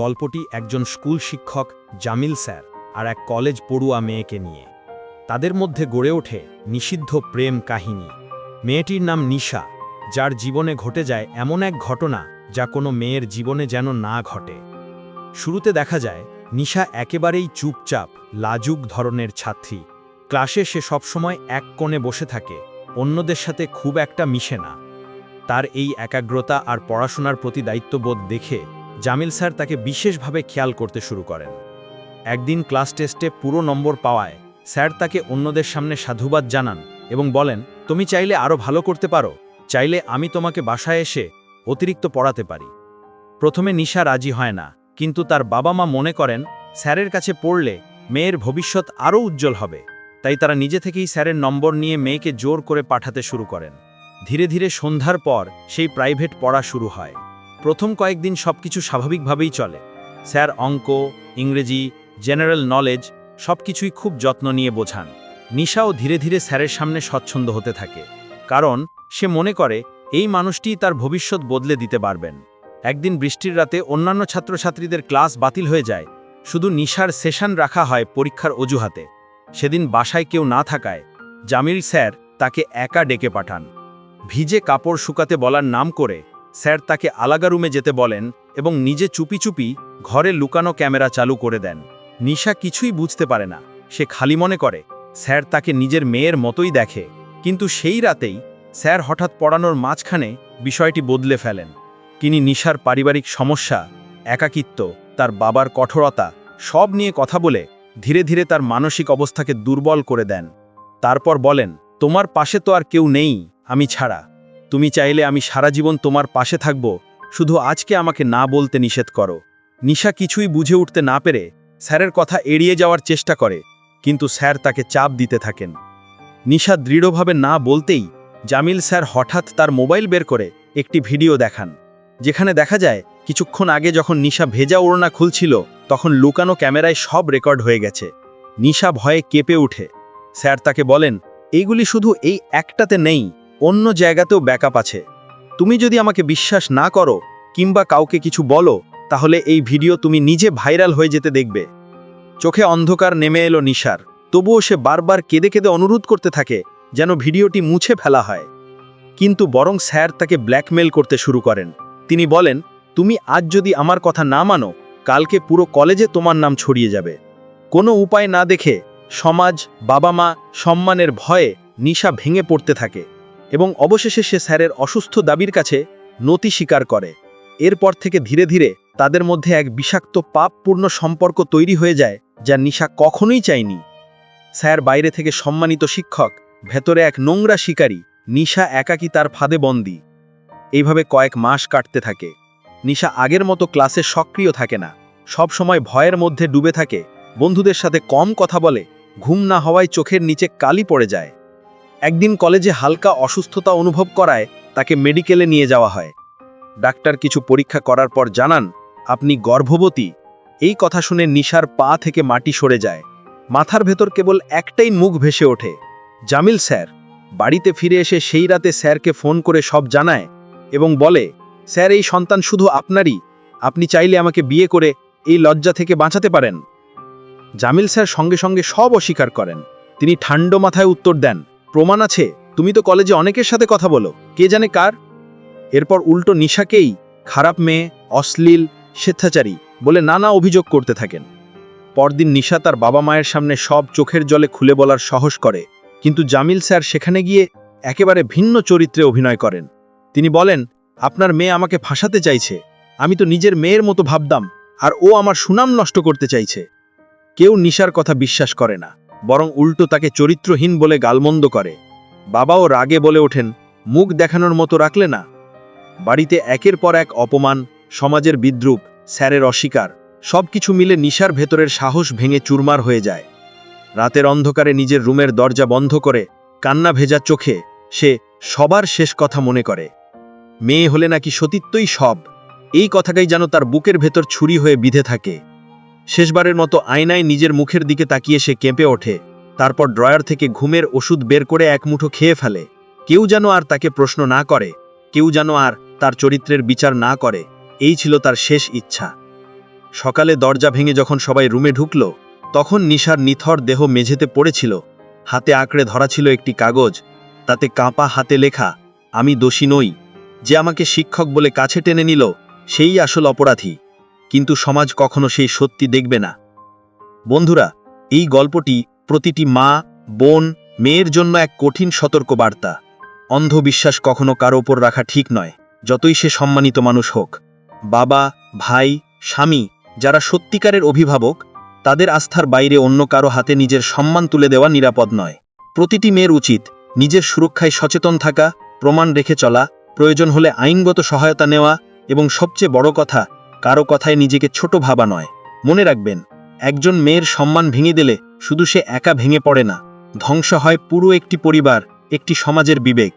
গল্পটি একজন স্কুল শিক্ষক, জামিল স্যার, আর এক কলেজ পড়ুয়া মেয়েকে নিয়ে। তাদের মধ্যে গড়ে ওঠে নিষিদ্ধ প্রেম কাহিনী। মেয়েটির নাম নিশা, যার জীবনে ঘটে যায় এমন এক ঘটনা যা কোনো মেয়ের জীবনে যেন না ঘটে। শুরুতে দেখা যায়, নিশা একেবারেই চুপচাপ, লাজুক ধরনের ছাত্রী। ক্লাসে সে সবসময় এক কোণে বসে থাকে, অন্যদের সাথে খুব একটা মিশে না। তার এই একাগ্রতা আর পড়াশোনার প্রতি দায়িত্ববোধ দেখে জামিল স্যার তাকে বিশেষভাবে খেয়াল করতে শুরু করেন। একদিন ক্লাস টেস্টে পুরো নম্বর পাওয়ায় স্যার তাকে অন্যদের সামনে সাধুবাদ জানান এবং বলেন, তুমি চাইলে আরও ভালো করতে পারো, চাইলে আমি তোমাকে বাসায় এসে অতিরিক্ত পড়াতে পারি। প্রথমে নিশা রাজি হয় না, কিন্তু তার বাবা মা মনে করেন, স্যারের কাছে পড়লে মেয়ের ভবিষ্যৎ আরও উজ্জ্বল হবে। তাই তারা নিজে থেকেই স্যারের নম্বর নিয়ে মেয়েকে জোর করে পাঠাতে শুরু করেন। ধীরে ধীরে সন্ধ্যার পর সেই প্রাইভেট পড়া শুরু হয়। প্রথম কয়েকদিন সবকিছু স্বাভাবিকভাবেই চলে। স্যার অঙ্ক, ইংরেজি, জেনারেল নলেজ, সবকিছুই খুব যত্ন নিয়ে বোঝান। নিশাও ধীরে ধীরে স্যারের সামনে স্বচ্ছন্দ হতে থাকে। কারণ, সে মনে করে, এই মানুষটিই তার ভবিষ্যৎ বদলে দিতে পারবেন। একদিন বৃষ্টির রাতে অন্যান্য ছাত্রছাত্রীদের ক্লাস বাতিল হয়ে যায়। শুধু নিশার সেশন রাখা হয় পরীক্ষার অজুহাতে। সেদিন বাসায় কেউ না থাকায়, জামিল স্যার তাকে একা ডেকে পাঠান। ভিজে কাপড় শুকাতে বলার নাম করে স্যার তাকে আলাগা রুমে যেতে বলেন এবং নিজে চুপি চুপি ঘরে লুকানো ক্যামেরা চালু করে দেন। নিশা কিছুই বুঝতে পারে না। সে খালি মনে করে, স্যার তাকে নিজের মেয়ের মতোই দেখে। কিন্তু সেই রাতেই স্যার হঠাৎ পড়ানোর মাঝখানে বিষয়টি বদলে ফেলেন। তিনি নিশার পারিবারিক সমস্যা, একাকিত্ব, তার বাবার কঠোরতা সব নিয়ে কথা বলে ধীরে ধীরে তার মানসিক অবস্থাকে দুর্বল করে দেন। তারপর বলেন, তোমার পাশে তো আর কেউ নেই, আমি ছাড়া। তুমি চাইলে আমি সারা জীবন তোমার পাশে থাকব, শুধু আজকে আমাকে না বলতে নিষেধ করো। নিশা কিছুই বুঝে উঠতে না পেরে স্যারের কথা এড়িয়ে যাওয়ার চেষ্টা করে, কিন্তু স্যার তাকে চাপ দিতে থাকেন। নিশা দৃঢ়ভাবে না বলতেই জামিল স্যার হঠাৎ তার মোবাইল বের করে একটি ভিডিও দেখান, যেখানে দেখা যায়, কিছুক্ষণ আগে যখন নিশা ভেজা ওড়না খুলছিল, তখন লুকানো ক্যামেরায় সব রেকর্ড হয়ে গেছে। নিশা ভয়ে কেঁপে উঠে স্যার তাকে বলেন এইগুলি শুধু এই একটাতে নেই অন্য জায়গাতেও ব্যাকআপ আছে। তুমি যদি আমাকে বিশ্বাস না করো, কিংবা কাউকে কিছু বলো, তাহলে এই ভিডিও তুমি নিজে ভাইরাল হয়ে যেতে দেখবে। চোখে অন্ধকার নেমে এলো নিশার। তবুও সে বারবার কেঁদে কেঁদে অনুরোধ করতে থাকে, যেন ভিডিওটি মুছে ফেলা হয়। কিন্তু বরং স্যার তাকে ব্ল্যাকমেল করতে শুরু করেন। তিনি বলেন, তুমি আজ যদি আমার কথা না মানো, কালকে পুরো কলেজে তোমার নাম ছড়িয়ে যাবে। কোনো উপায় না দেখে সমাজ, বাবা মা সম্মানের ভয়ে নিশা ভেঙে পড়তে থাকে। এবং অবশেষে সে স্যারের অসুস্থ দাবির কাছে নতি স্বীকার করে। এরপর থেকে ধীরে ধীরে তাদের মধ্যে এক বিষাক্ত পাপপূর্ণ সম্পর্ক তৈরি হয়ে যায়, যা নিশা কখনোই চায়নি। স্যার বাইরে থেকে সম্মানিত শিক্ষক, ভেতরে এক নোংরা শিকারী, নিশা একাকী তার ফাঁদে বন্দী। এইভাবে কয়েক মাস কাটতে থাকে। নিশা আগের মতো ক্লাসে সক্রিয় থাকে না। সব সময় ভয়ের মধ্যে ডুবে থাকে। বন্ধুদের সাথে কম কথা বলে, ঘুম না হওয়ায় চোখের নিচে কালি পড়ে যায়। একদিন কলেজে হালকা অসুস্থতা অনুভব করায় তাকে মেডিকেলে নিয়ে যাওয়া হয়। ডাক্তার কিছু পরীক্ষা করার পর জানান, আপনি গর্ভবতী। এই কথা শুনে নিশার পা থেকে মাটি সরে যায়। মাথার ভেতর কেবল একটাই মুখ ভেসে ওঠে। জামিল স্যার। বাড়িতে ফিরে এসে সেই রাতে স্যারকে ফোন করে সব জানায় এবং বলে, স্যার, এই সন্তান শুধু আপনারই। আপনি চাইলে আমাকে বিয়ে করে এই লজ্জা থেকে বাঁচাতে পারেন। জামিল স্যার সঙ্গে সঙ্গে সব অস্বীকার করেন। তিনি ঠান্ড মাথায় উত্তর দেন প্রমাণ আছে। তুমি তো কলেজে অনেকের সাথে কথা বলো। কে জানে কার? এরপর উল্টো নিশাকেই খারাপ মেয়ে, অশ্লীল, স্বেচ্ছাচারী বলে নানা অভিযোগ করতে থাকেন। পরদিন নিশা তার বাবা মায়ের সামনে সব চোখের জলে খুলে বলার সাহস করে। কিন্তু জামিল স্যার সেখানে গিয়ে একেবারে ভিন্ন চরিত্রে অভিনয় করেন। তিনি বলেন, আপনার মেয়ে আমাকে ফাঁসাতে চাইছে। আমি তো নিজের মেয়ের মতো ভাবতাম, আর ও আমার সুনাম নষ্ট করতে চাইছে। কেউ নিশার কথা বিশ্বাস করে না। বরং উল্টো তাকে চরিত্রহীন বলে গালমন্দ করে। বাবাও রাগে বলে ওঠেন, মুখ দেখানোর মতো রাখলে না। বাড়িতে একের পর এক অপমান, সমাজের বিদ্রুপ, স্যারের অস্বীকার, সবকিছু মিলে নিশার ভেতরের সাহস ভেঙে চুরমার হয়ে যায়। রাতের অন্ধকারে নিজের রুমের দরজা বন্ধ করে কান্না ভেজা চোখে সে সবার শেষ কথা মনে করে। মেয়ে হলে নাকি সতীত্বই সব। এই কথাটাই যেন তার বুকের ভেতর ছুরি হয়ে বিধে থাকে। শেষবারের মতো আয়নায় নিজের মুখের দিকে তাকিয়ে সে কেঁপে ওঠে। তারপর ড্রয়ার থেকে ঘুমের ওষুধ বের করে এক মুঠো খেয়ে ফেলে। কেউ যেন আর তাকে প্রশ্ন না করে, কেউ যেন আর তার চরিত্রের বিচার না করে, এই ছিল তার শেষ ইচ্ছা। সকালে দরজা ভেঙে যখন সবাই রুমে ঢুকল, তখন নিশার নিথর দেহ মেঝেতে পড়েছিল। হাতে আঁকড়ে ধরা ছিল একটি কাগজ, তাতে কাঁপা হাতে লেখা, আমি দোষী নই। যে আমাকে শিক্ষক বলে কাছে টেনে নিল, সেই আসল অপরাধী। কিন্তু সমাজ কখনো সেই সত্যি দেখবে না। বন্ধুরা, এই গল্পটি প্রতিটি মা, বোন, মেয়ের জন্য এক কঠিন সতর্ক বার্তা অন্ধবিশ্বাস কখনো কারও ওপর রাখা ঠিক নয়, যতই সে সম্মানিত মানুষ হোক। বাবা, ভাই, স্বামী, যারা সত্যিকারের অভিভাবক, তাদের আস্থার বাইরে অন্য কারও হাতে নিজের সম্মান তুলে দেওয়া নিরাপদ নয়। প্রতিটি মেয়ের উচিত নিজের সুরক্ষায় সচেতন থাকা, প্রমাণ রেখে চলা, প্রয়োজন হলে আইনগত সহায়তা নেওয়া এবং সবচেয়ে বড় কথা কারও কথায় নিজেকে ছোট ভাবা নয়। মনে রাখবেন, একজন মেয়ের সম্মান ভেঙে দিলে শুধু সে একা ভেঙে পড়ে না। ধ্বংস হয় পুরো একটি পরিবার, একটি সমাজের বিবেক।